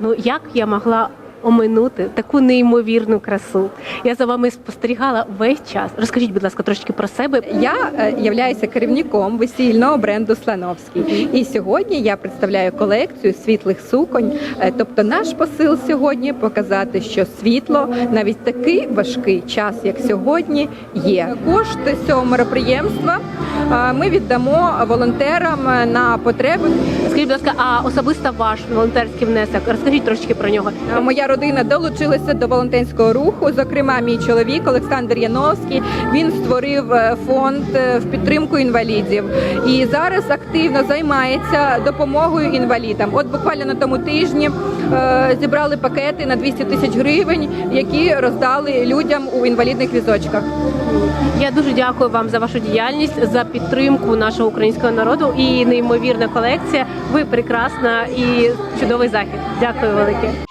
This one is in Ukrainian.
Ну як я могла оминути таку неймовірну красу? Я за вами спостерігала весь час. Розкажіть, будь ласка, трошки про себе. Я е, являюся керівником весільного бренду Слановський. І сьогодні я представляю колекцію світлих суконь. Е, Тобто, наш посил сьогодні показати, що світло навіть такий важкий час, як сьогодні, є. Кошти цього мероприємства е, ми віддамо волонтерам е, на потреби. Скажіть, будь ласка, а особисто ваш волонтерський внесок? Розкажіть трошки про нього. Е, Моя родина долучилася до волонтерського руху. Зокрема, мій чоловік Олександр Яновський. Він створив е, фонд е, в підтримку інвалідів і зараз активно займається допомогою інвалідам. От буквально на тому тижні е, зібрали пакети на 200 тисяч гривень, які роздали людям у інвалідних візочках. Я дуже дякую вам за вашу діяльність, за підтримку нашого українського народу і неймовірна колекція. Ви прекрасна і чудовий захід. Дякую велике.